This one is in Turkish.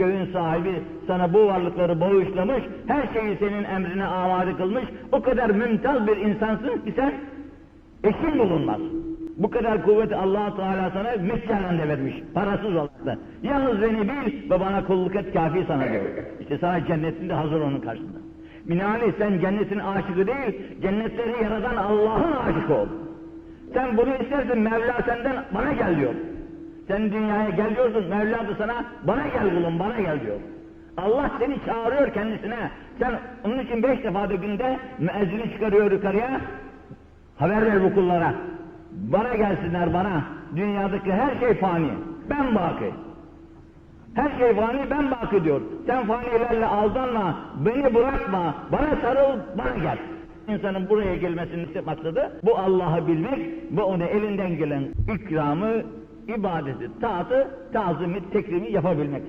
göğün sahibi sana bu varlıkları bağışlamış, her şeyi senin emrine amade kılmış, o kadar mümtaz bir insansın ki sen eşin bulunmaz. Bu kadar kuvveti allah Teala sana meccalen de vermiş, parasız olarak da. Yalnız beni bil ve bana kulluk et kafi sana diyor. İşte sana cennetinde hazır onun karşısında. Binaenaleyh sen cennetin aşıkı değil, cennetleri yaratan Allah'ın aşıkı ol. Sen bunu istersin, Mevla senden bana gel diyor. Sen dünyaya gel diyorsun, Mevla da sana bana gel kulum, bana gel diyor. Allah seni çağırıyor kendisine. Sen onun için beş defa da günde müezzini çıkarıyor yukarıya. Haber ver bu kullara. Bana gelsinler bana. Dünyadaki her şey fani. Ben baki. Her şey fani ben baki diyor. Sen fanilerle aldanma, beni bırakma, bana sarıl, bana gel. İnsanın buraya gelmesinin maksadı bu Allah'ı bilmek ve ona elinden gelen ikramı, ibadeti, taatı, tazimi, tekrimi yapabilmek.